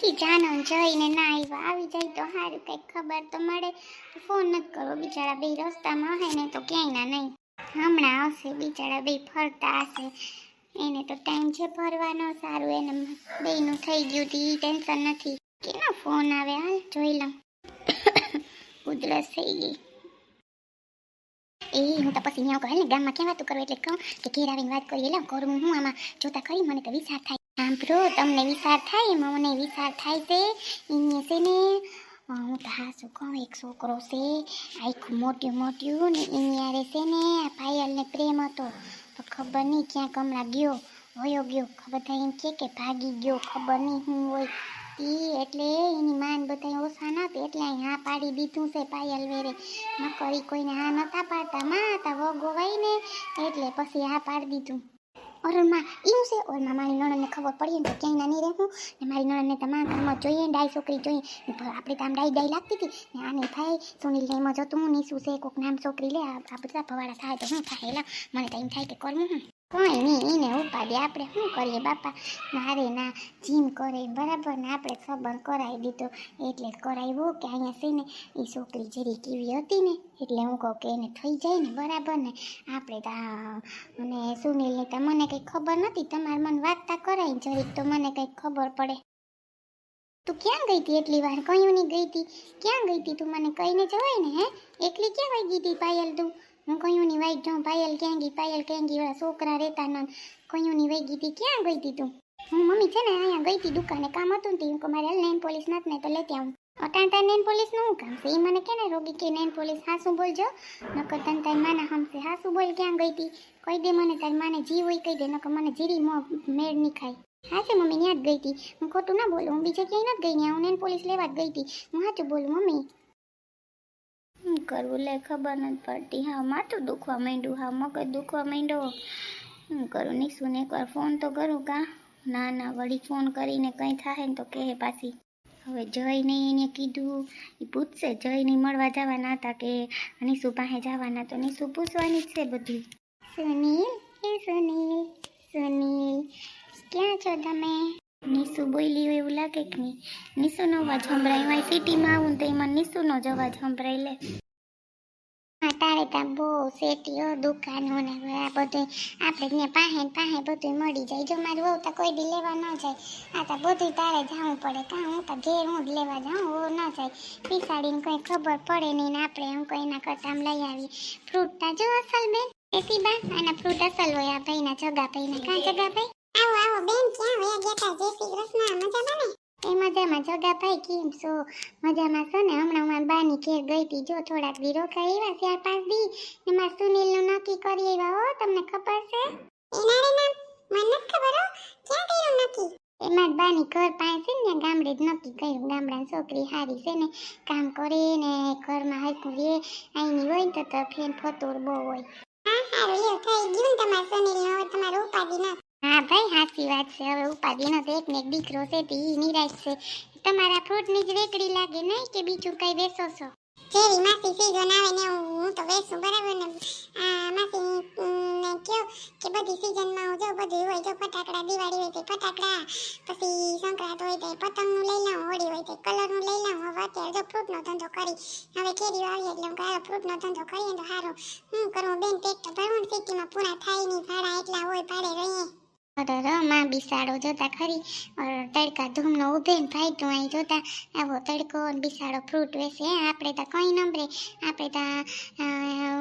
હજી જાનો જઈને ના આવ્યા આવી જાય તો સારું કંઈક ખબર તો મળે. ફોન નથી કરો, બિચારા બે રસ્તામાં હે ને તો ક્યાંય ના નહીં. હમણાં આવશે, બિચારા બે ફરતા હશે. એને તો ટાઈમ છે ફરવાનો સારું, એને બેનું થઈ ગયું હતી ટેન્શન નથી. કેનો ફોન આવે? હાલ જોઈ લઉં. ઉધરસ થઈ ગઈ. એ, હું તો પછી અહીંયા કહે ને, ગામમાં ક્યાં વાતું કરું? એટલે કહું કે ઘેર આવીને વાત કરીએ. લે કરું હું આમાં જોતા ખરી, મને તો વિચાર થાય. સાંભળો, તમને વિચાર થાય એમાં મને વિચાર થાય છે. અહીંયા છે ને હું તો હા શું કહું, એક છોકરો છે આખું મોટ્યું મોટ્યું ને અહીંયા રે છે ને, આ પાયલને પ્રેમ હતો. તો ખબર નહીં ક્યાં કમળા ગયો, વયો ગયો, ખબર થાય એમ છે કે ભાગી ગયો, ખબર નહીં હું હોય. એ એટલે એની માન બધા ઓછા નહોતી એટલે અહીં હા પાડી દીધું છે પાયલ વેરે. નકરી કોઈને હા નતા પાડતા, માં હતા વગો ને, એટલે પછી હા પાડી દીધું. ઓરમાં ઈનું છે ઓરમાં મારી નણંદને ખબર પડી ને તો ક્યાંય ના નહીં રહેવું ને મારી નણંદને તમામમાં ઘરમાં જોઈએ ડાય છોકરી જોઈએ આપણે તો આમ ડાઈ ડાઈ લાગતી હતી ને આને થાય સુનિલ એમાં જતું હું નીસું છે કોક નામ છોકરી લે આ બધા ભવાડા થાય તો હું થાય એલા મને તો એમ થાય કે કરવું હું કોઈ નહીં એને ઉપાડી. આપણે શું કરીએ બાપા? મારે ના, જીમ કરે. બરાબર ને આપણે સંબંધ કરાવી દીધો. એટલે કરાવ્યો કે અહીંયા છે ને એ છોકરી જેરી કેવી હતી ને, એટલે હું કહું કે એને થઈ જાય ને, બરાબર ને. આપણે અને સુનિલની તો મને કંઈ ખબર નથી તમારે મને વાતતા કરાવી જરીક તો મને કંઈક ખબર પડે. તું ક્યાં ગઈ હતી એટલી વાર? કયું નહીં ગઈ હતી. ક્યાં ગઈ હતી તું? મને કહીને જવાય ને, હે? એકલી ક્યાં વહી ગઈ હતી પાયલ તું? હું કયું ની વાઈ જાઉં પાયલ ક્યાં ગઈ, પાયલ ક્યાં ગઈ વાળા છોકરા રહેતા ન કયુંની વહી ગઈ હતી ક્યાં ગઈ હતી તું? હું મમ્મી છે ને અહીંયા ગઈ હતી દુકાને, કામ હતું ને તે, હું મારે નેન પોલીસ નથી ને તો લેતી આવું. અટાણતા નેન પોલીસનું શું કામ છે? એ મને કે ને રોગી કે નેન પોલીસ હાસું બોલજો? નકર તને તારી માના હમશે હાસું બોલ ક્યાં ગઈ હતી કહી દે મને તારી માને જી હોય, કહી દે, નકર મને જીરી મો મેળ નહીં ખાય. હા છે મમ્મી ત્યાં જ ગઈ હતી હું ખોટું ના બોલું. હું બીજે ક્યાંય નથી ગઈ ત્યાં હું નેન પોલીસ લેવા જ ગઈ હતી હું સાચું બોલું, મમ્મી? શું કરવું? લે, ખબર નથી પડતી. હા માથું દુખવા માંડ્યું. હા, મગજ દુખવા માંડ્યો. શું કરું? નિશુને એકવાર ફોન તો કરું કા? ના ના, વળી ફોન કરીને કંઈ થાય ને તો કહે પાછી. હવે જઈને એને કીધું. એ પૂછશે, જઈને મળવા જવાના હતા કે નિશુ પાસે જવાના? તો નિશુ પૂછવાની જ છે બધું. સુનિલ, એ સુનિલ સુનિલ, ક્યાં છો તમે? નિશુ બોલી એવું લાગે કે નહીં? નિશુનો અવાજ સંભળાય. એમાં સિટીમાં આવું તો એમાં નિશુનો જ અવાજ સંભળાય લે. તારે ત્યાં બહુ શેટીઓ દુકાનો ને આ બધું આપણે ત્યાં પાસે ને બધું મળી જાય. જો મારું વહુ તો કોઈ બી લેવા ન જાય. આ તો બધું તારે જવું પડે. કાં હું તો ઘેર હું જ લેવા જાઉં? વહુ ન જાય. પીસાડીને કંઈ ખબર પડે નહીં ને આપણે એમ કોઈ એના કરતા આમ લઈ આવી ફ્રૂટ તા જો અસલ બેન. એસી બા આના ફ્રૂટ અસલ હોય આ ભાઈના જગા ભાઈના. કાં જગા ભાઈ? આવો આવો બેન ક્યાં વયા ગયા તા જય શ્રી કૃષ્ણ. મજામાં ને? એ મજામાં. જગા ભાઈ કેમ છો? મજામાં છો ને? હમણાં હું બાની ઘેર ગઈ હતી. જો થોડાક દી રોકાઈ આવ્યા ચાર પાંચ દી. ને મારા સુનિલનું નક્કી કરી આવ્યા હો. તમને ખબર છે? એના રે નામ મને નથી ખબર હો. ક્યાં કર્યું નક્કી? એમાં બાની ઘર પાસે છે ને ગામડે જ નક્કી કર્યું. ગામડાની છોકરી હારી છે ને કામ કરે ને ઘરમાં હરકું રે અહીંની હોય ને તો તો ફેન ફતોર બહુ હોય. હા હા લ્યો થઈ ગયું ને સુનિલ હવે તમારું ઉપાધિ ના હા ભાઈ સાચી વાત છે. હવે ઉપાધિનો તો એક ને એક દીકરો છે તે ઈ નિરાશ છે. તમારા ફ્રૂટની જ રેકડી લાગે નહીં કે બીજું કઈ વેચો છો? જેવી માસી સીઝન આવે ને હું તો વેચું, બરાબર ને? માસી ને કયો કે બધી સીઝનમાં હું બધું હોય તો ફટાકડા દિવાળી હોય તો ફટાકડા, પછી સંક્રાંત હોય તો પતંગનું લઈ લઉં હોળી હોય તો કલરનું લઈ લઉં હવે અત્યારે જો ફ્રૂટનો ધંધો કરી, હવે કેરીઓ આવી એટલે હું કહ્યું ફ્રૂટનો ધંધો કરીએ તો સારું હું કરું, બેન પેટ તો ભરવું સિટીમાં પૂરા થાય નહીં, ભાડા એટલા હોય, ભાડે રહીએ. અરે માં બિસાડો જોતા ખરી. તડકા ધૂમનો ઉભે ને ભાઈ તું અહીં જોતા. આવો તડકો ને બિસાડો ફ્રૂટ વેસે આપણે તો કંઈ નંબરે આપણે તો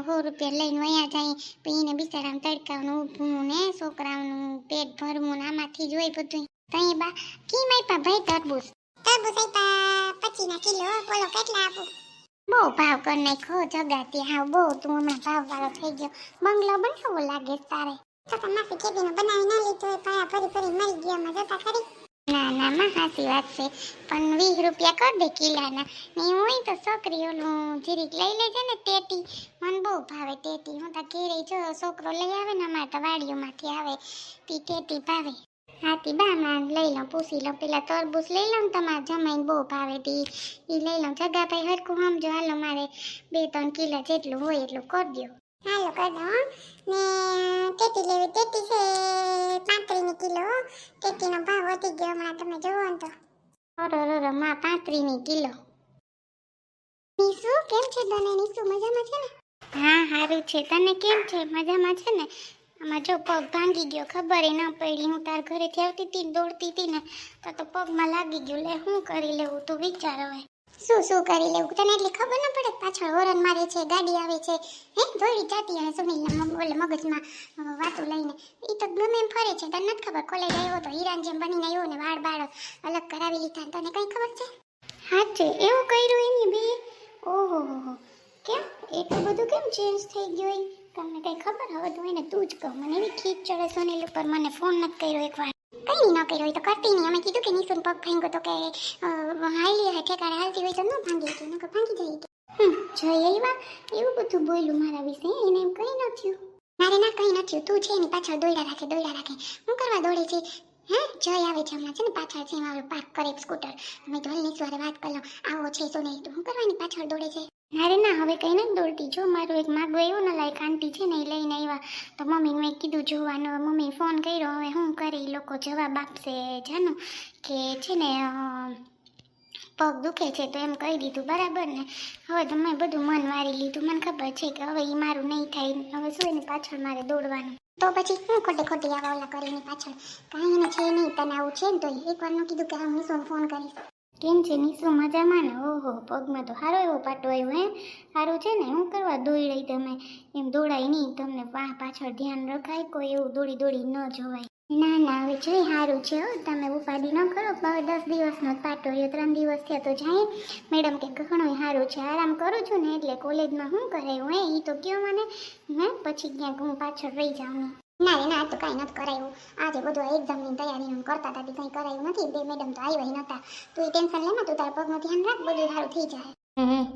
સો રૂપિયા લઈને વયા જાય. પણ એને બિચારાને તડકાનું ઊભું ને છોકરાઓનું પેટ ભરવું ને આમાંથી જોઈ બધું. તઈ બા કી માઈપા ભાઈ તરબૂચ? તરબૂચ આપ્યા પચીના કિલો બોલો કેટલા આપું? બહુ ભાવ કરી નાખ્યો જગાતી હા બહુ તું હમણાં ભાવ વાળો થઈ ગયો. બંગલો બનાવવો લાગે તારે. તો તમારી બનાવી ના લીધો હોય, પાયા ફરી ફરી મરી ગયા માં જોતા ખરી? ના ના માં હાસી વાત છે, પણ વીસ રૂપિયા કર દે કિલાના ને હોય તો છોકરી ઓલું જીરીક લઈ લેજે ને ટેટી. મને બહુ ભાવે ટેટી. હું તો ઘેરે જો છોકરો લઈ આવે ને, અમારે તો વાડીઓમાંથી આવે. તી ટેટી ભાવે. હાથી બા, માં લઈ લઉં, પૂછી લઉં. પેલા તરબૂચ લઈ લઉં તમારે જમાઈને બહુ ભાવે તી. એ લઈ લઉં. જગા ભાઈ હરખું સમજો, હાલો મારે બે ત્રણ કિલા જેટલું હોય એટલું કરી દો હાલો કરી દો હો. ને ટેટી લેવી. ટેટી છે પાંત્રીની કિલો. ટેટીનો ભાવ વધી ગયો હમણાં, તમે જોવો ને તો. અરરમાં પાંત્રીની કિલો. નીસુ, કેમ છે તને? નીસુ, મજામાં છે ને? હા સારું છે. તને કેમ છે? મજામાં છે ને? આમાં જો પગ ભાંગી ગયો, ખબર ન પડી. હું તાર ઘરેથી આવતી હતી દોડતી હતી ને, તો તો પગમાં લાગી ગયું. લે શું કરી લેવું? તું વિચાર હવે. શું શું કરી લેવું? તને એટલી ખબર ન પડે પાછળ હોરન મારે છે ગાડી આવે છે? હે દોડી જાતી અને સુનિલના ઓલે મગજમાં વાતો લઈને. એ તો ગમે એમ ફરે છે તને નથી ખબર કોલેજ આવ્યો તો હીરાન જેમ બનીને આવ્યો ને વાળ બાળ અલગ કરાવી લીધા તને કઈ ખબર છે? હા છે એવું કર્યું એની બે. ઓહો હો હો. કેમ? એટલું બધું કેમ ચેન્જ થઈ ગયું? તમને કઈ ખબર હવે તો એને તું જ કહો. મને એવી ખીચ ચડે સોનીલ ઉપર મને ફોન નથી કર્યો એકવાર. કઈ ન કર્યો એ તો કરતી નહીં. અમે કીધું કે નિશુન પગ ફેંગો તો કે હાલી હે ઠેકાણે હાલતી હોય તો ન ભાંગી હતી, નકર ભાંગી જઈ હતી. જય એવા એવું બધું બોલ્યું મારા વિશે એને એમ કઈ ન થયું. મારે ના કંઈ ન થયું, તું છે એની પાછળ દોડ્યા રાખે દોડ્યા રાખે. હું કરવા દોડે છે? હે, જય આવે છે હમણાં, છે ને પાછળ છે, મારું પાર્ક કરે સ્કૂટર. તમે ઢોલની સવારે વાત કરો આવો છે શું તો હું કરવાની પાછળ દોડે છે? અરે ના, હવે કઈ નથી દોડતી. જો મારું એક માગો એવું ન લાયક આંટી છે ને, એ લઈને આવ્યા તો મમ્મીને મેં કીધું, જોવાનું. મમ્મી ફોન કર્યો, હવે શું કરે એ લોકો જવાબ આપશે જાનું? કે છે ને પગ દુખે છે તો એમ કહી દીધું, બરાબર ને? હવે તો મેં બધું મન વારી લીધું, મને ખબર છે કે હવે એ મારું નહીં થાય, હવે શું એની પાછળ મારે દોડવાનું? તો પછી હું ખોટી ખોટી આવા ઓલા કરીને પાછળ. કાંઈ એને છે નહીં તને આવું છે ને તો એકવારનું કીધું કે હું નિશોને ફોન કરીશ. કેમ છે નિશુ મજામાં ને? ઓહો, પગમાં તો સારો એવો પાટો આવ્યો હે સારું છે ને? હું કરવા દોડી તમે? એમ દોડાય નહીં, તમને પાછળ ધ્યાન રખાય કોઈ એવું દોડી દોડી ન જોવાય. ના ના, હવે સારું છે તમે ઉપાધિ ન કરો. દસ દિવસનો પાટો રહ્યો, ત્રણ દિવસ થયા તો જાય. મેડમ કે ઘણું સારું છે, આરામ કરું છું ને, એટલે કોલેજમાં શું કરાયું, હે? એ તો કયો મને? હે? પછી ક્યાંક હું પાછળ રહી જાઉં. ને રે તો કાંઈ નથી કરાયું. આજે બધું એક્ઝામની તૈયારીનું કરતા હતા કંઈ કરાયું નથી. બે મેડમ તો આવ્યા નહોતા તું એ ટેન્શન લે ને, તું તારા પગનું ધ્યાન રાખ, બધું સારું થઈ જાય.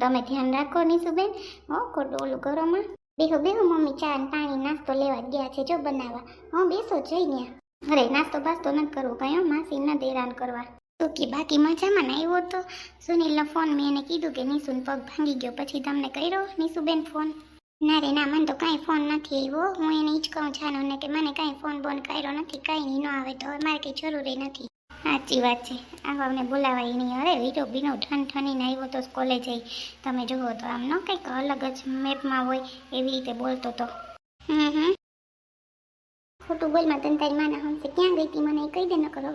તમે ધ્યાન રાખો નીસુબેન હો, ખોટું ઓલું કરો માં. બેહો બેહો, મમ્મી, ચા પાણી, નાસ્તો લેવા ગયા છે, જો બનાવવા. હું, બેસો જઈને અરે, નાસ્તો બાસ્તો નથી કરવો કયો માસી ન દેરાન કરવા. ઓકે બાકી મજામાં ને આવ્યો તો? સુનિલનો ફોન મેં એને કીધું કે નિશુન પગ ભાંગી ગયો, પછી તમને કર્યો નિશુબેન ફોન? ના રે, ના, મને તો કાંઈ ફોન નથી આવ્યો. હું એને જ કહું જાનું ને કે મને કાંઈ ફોન બોન કર્યો નથી, કાંઈ નહીં, ન આવે તો મારે કંઈ જરૂરી નથી. સાચી વાત છે. આવા અમને બોલાવાય નહીં. અરે વીરો બીનો ઠન ઠનીને આવ્યો તો કોલેજે તમે જુઓ તો આમ ન કંઈક અલગ જ મેપમાં હોય એવી રીતે બોલતો તો. હમ હમ. ખોટું બોલમાં તને તારી માના હમસે ક્યાં ગઈ હતી મને કહી દે ન કરો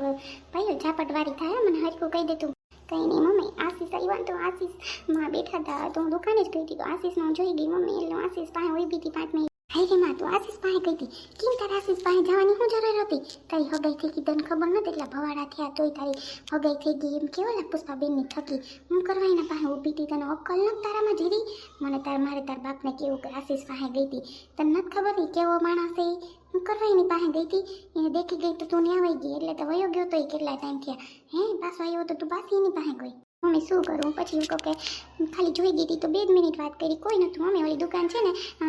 ભાઈઓ ઝાપટવાળી થાય મને હરખું કહી દે તું. કંઈ નહીં મમ્મી, આશીષ આવ્યા તો આશીષમાં બેઠા હતા તો હું દુકાને જ ગઈ હતી તો આશીષને હું જોઈ ગઈ, મમ્મી એટલે આશીષ પાસે ઊભી હતી પાંચ મિનિટ. હાય રે તું આશીષ પાસે ગઈ હતી કેમ તારે પાસે જવાની શું જરૂર હતી? તારી હગાઈ થઈ તને ખબર નથી એટલા ભવાડા થયા તોય તારી હગાઈ થઈ એમ કેવો લા પુષ્પાબેનની થકી? હું કરવા એના પાસે ઊભી તને અક્કલ નથી તારામાં જીરી? મને તાર, મારે તાર બાપને કેવું કે આશીષ પાસે ગઈ હતી તને નથી ખબર કેવો માણસ? હું કરવા એની પાસે ગઈ હતી. એને દેખી ગઈ તો તું ન્યા આવી ગઈ. એટલે તો વયો ગયો તો એ કેટલા ટાઈમ થયા. હે પાછો આવ્યો તો તું પાછી એની પાસે ગઈ. મમ્મી શું કરું? પછી હું કહું કે ખાલી જોઈ ગઈ હતી તો બે જ મિનિટ વાત કરી. કોઈ નથી મમ્મી ઓલી દુકાન છે ને અ,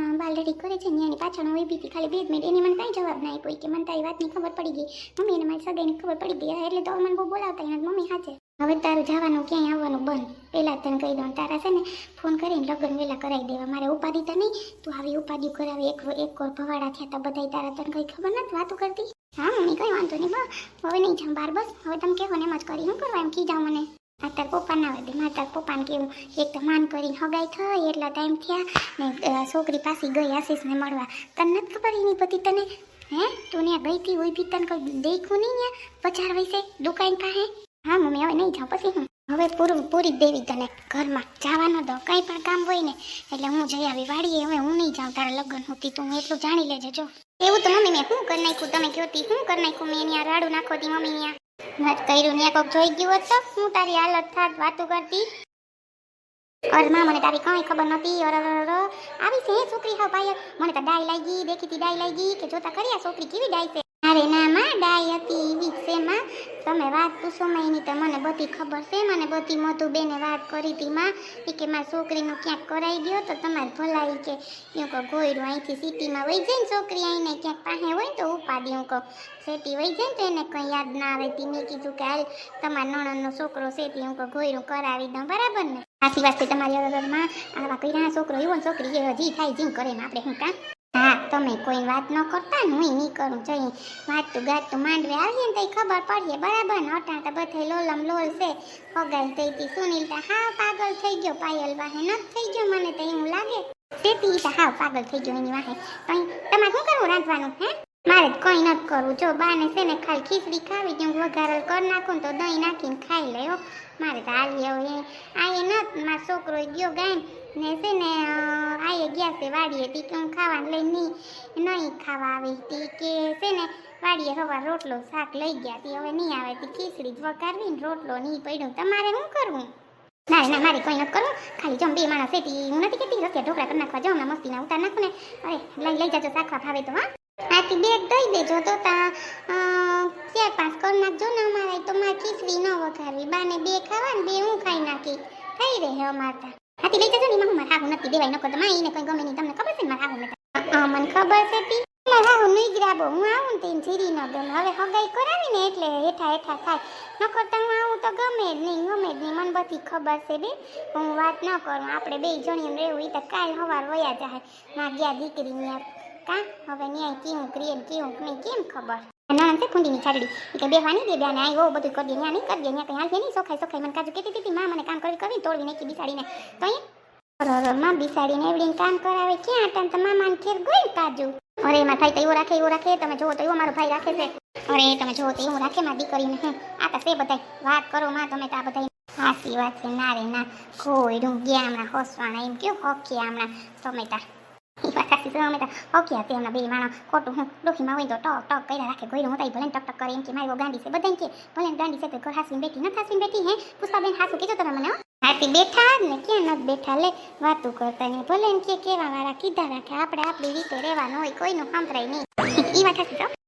કરે છે એની પાછળ હું ઊભી હતી. ખાલી બે જ મિનિટ એની મને કાંઈ જવાબ ના આપ્યો. કે મને તારી વાતની ખબર પડી ગઈ. મમ્મી એને મારી સગાઈની ખબર પડી ગઈ. એટલે તો મને બહુ બોલાવતા એના મમ્મી હાજે હવે તારું જવાનું ક્યાંય આવવાનું બંધ. પહેલાં તને કહી દઉં, તારા છે ને, ફોન કરીને લગ્ન વહેલા કરાવી દેવા. મારે ઉપાધિ તો નહીં, તું આવી ઉપાધિ કરાવી, એક એક કોર ભવાડા થયા તા બધાય તારા. તને કંઈ ખબર નથી વાતો કરતી? હા, મમ્મી, કંઈ વાંધો નહીં, બસ. હવે નહીં જાઉં બાર, બસ. હવે તમે કહેવો ને એમ જ કરી, હું કરવા એમ કી જાઉં મને? આ તાર પપ્પા ના આવે મારે તાર પપ્પાને કેવું, એક તો માન કરીને હગાઈ થઈ, એટલા ટાઈમ થયા, ને છોકરી પાસે ગઈ આશીષને મળવા. તને નથી ખબર એની પતિ તને? હે? તું ત્યાં ગઈ હતી હોય બી તને કોઈ દેખું નહીં ને પચાર વૈસે દુકાન પાસે? હા, મમ્મી, હવે નહીં જાઉં પછી. હું હવે પૂરું, પૂરી દેવી તને ઘરમાં. જવાનું દો કંઈ પણ કામ હોય ને, એટલે હું જઈ આવી વાડીએ. હવે હું નહીં જાઉં, તારા લગ્ન હતી તું એટલું જાણી લેજે, જો. એવું તો મમ્મી, મેં શું કરી નાખ્યું તમે કહો તી? શું કરી નાખ્યું મેં ત્યાં રાડું નાખો તી મમ્મી ત્યાં નથી કર્યું ત્યાં કોક જોઈ ગયું હોત તો, હું તારી હાલત થાત, વાતું કરતી. ઘરમાં મને તારી કઈ ખબર નતી અર અર અર. આવી છે છોકરી? હા ભાઈ મને તો ડાય લાગી, દેખીતી ડાય લાગી કે જોતા કર્યા છોકરી કેવી ડાય છે? અરે ના માં ડાય હતી એવી શેમાં? તમે વાત પૂછો માં એની તો મને બધી ખબર છે. મને બધી મોટું બેને વાત કરી હતી માં. કે મારા છોકરીનું ક્યાંક કરાઈ ગયો તો તમારે ભલાઈ કે હું કહું ગોયરું અહીંથી સિટીમાં વહી જાય ને છોકરી આવીને ક્યાંક પાસે હોય તો ઉપાડી હું કહું. સેટી વહી જાય ને તો એને કંઈ યાદ ના આવે. તી મેં કીધું કે હાલ તમારા નણંદનો છોકરો સેટી હું કહું ગોયરું કરાવી દઉં. બરાબર ને? સાચી વાત તમારી અગરમાં આવા કર્યા છોકરો એવો છોકરી એ હજી થાય, જીમ કરે ને આપણે શું કામ? હા. તમે કોઈ વાત ન કરતા ને હું નહીં કરું જોઈએ વાત ગાત માંડવે આવીએ ને તો ખબર પડીએ. બરાબર ને અટાણ તો બધે લોલમ લોલ છે. હગાઈ થઈ હતી સુનિલ હાવ પાગલ થઈ ગયો. પાયલ વાહે ન થઈ ગયો મને તો એવું લાગે. તેથી તો હાવ પાગલ થઈ ગયો એની વાહે. પણ તમારે શું કરવું રાંધવાનું, હે? મારે કંઈ નથી કરવું. જો બાને છે ને ખાલી ખીચડી ખાવી હું વઘારલ કરી નાખું તો દહીં નાખીને ખાઈ લે, હો. મારે તો હાલી હવે આ એ ન, મારો છોકરો ગયો ગાય ને છે ને અ, ગયા છે વાડીએ તી કે હું ખાવાનું લઈ નહીં નહીં ખાવા આવી તી કે છે ને વાડીએ હવા રોટલો શાક લઈ ગયા તી હવે નહીં આવે તી ખીચડી જ વઘારવી ને રોટલો નહીં પડ્યું. તમારે શું કરવું? ના ના મારે કોઈ નથી કરવું. ખાલી જમ બે માણસ હતી હું નથી કહેતી રસ્તે ઢોકળા કરી નાખવા જાઉં ને મસ્તીના ઉતાર નાખું ને. અરે લઈ લઈ જાજો શાકવા ભાવે તો હા. આથી બેગ દઈ દેજો તો તા ચાર પાંચ કરી નાખજો ને અમારે. તો મારે ખીચડી ન વઘારવી. બાને બે ખાવા ને બે હું ખાઈ નાખી. થઈ રહે અમારે હાથી લઈ જજો ને, એમાં હું મારે હાહુ નથી. દેવાય ન કરતો માં કોઈ ગમે નહીં. તમને ખબર છે ને મારે હાહુ નથી મને ખબર છે તી. મારે હાહુ નહીં ગ્રાબો. હું આવું ને જીરી ન દઉં હવે હગાઈ કરાવી ને એટલે હેઠા હેઠા થાય. ન કરતા હું આવું તો ગમે જ નહીં, ગમે જ નહીં. મને બધી ખબર છે બે હું વાત ન કરું. આપણે બે જણીને રહેવું એ તો કાલ સવાર વયા જાય. માગ્યા ગયા દીકરી ન્યા. કા? હવે ન્યાય કેવું ક્રિએટ કેવું નહીં? કેમ ખબર? નાના છે ખુંડીની છાડડી એ કે બેવાની દે બેને ઓ બધું કરી દે, ન્યા નહીં કરી દે, ન્યા કઈ હાલશે નહીં સોખાઈ સોખાઈ મને કાજુ કહેતી હતી, માં, મને કામ કરી કરી તોડવી નાખી બિસાડીને. તો અરે માં, બિસાડીને એવડીને કામ કરાવે, ક્યાં હતા તો મામાને ઘેર ગઈ કાજુ? અરે એમાં થાય તો એવો રાખે એવો રાખે, તમે જોવો તો એવો મારો ભાઈ રાખે છે. અરે, તમે જોવો તો એવું રાખે મારી દીકરીને, હું, આ તો છે બધાય. વાત કરો, માં, તમે તો આ બધાય. હાસી વાત છે, ના રે, ના કોઈ ગયા હમણાં હસવાના, એમ કયો, હોકી હમણાં, તમે તા ઈ વાત સાચી છે અમે તો હોક્યા છે હમણાં બે માણસ ખોટું હું ડોખીમાં હોય તો ટક ટક કર્યા રાખે ગોયરું હું તો ભલે ટક ટક કરે એમ કે મારી ગાંડી છે બધા કે ભલે ગાંડી છે તો ઘર હાસવીને બેઠી ન હાસવીને બેઠી હે પુષ્પાબેન હાસું કીધું તમે મને? હાથી બેઠા જ ને ક્યાં નથી બેઠા લે વાતું કરતા ને ભલે એમ કે કેવા વાળા કીધા રાખે આપણે આપણી રીતે રહેવાનું હોય કોઈનું સાંભળાય નહીં એ વાત હાસી.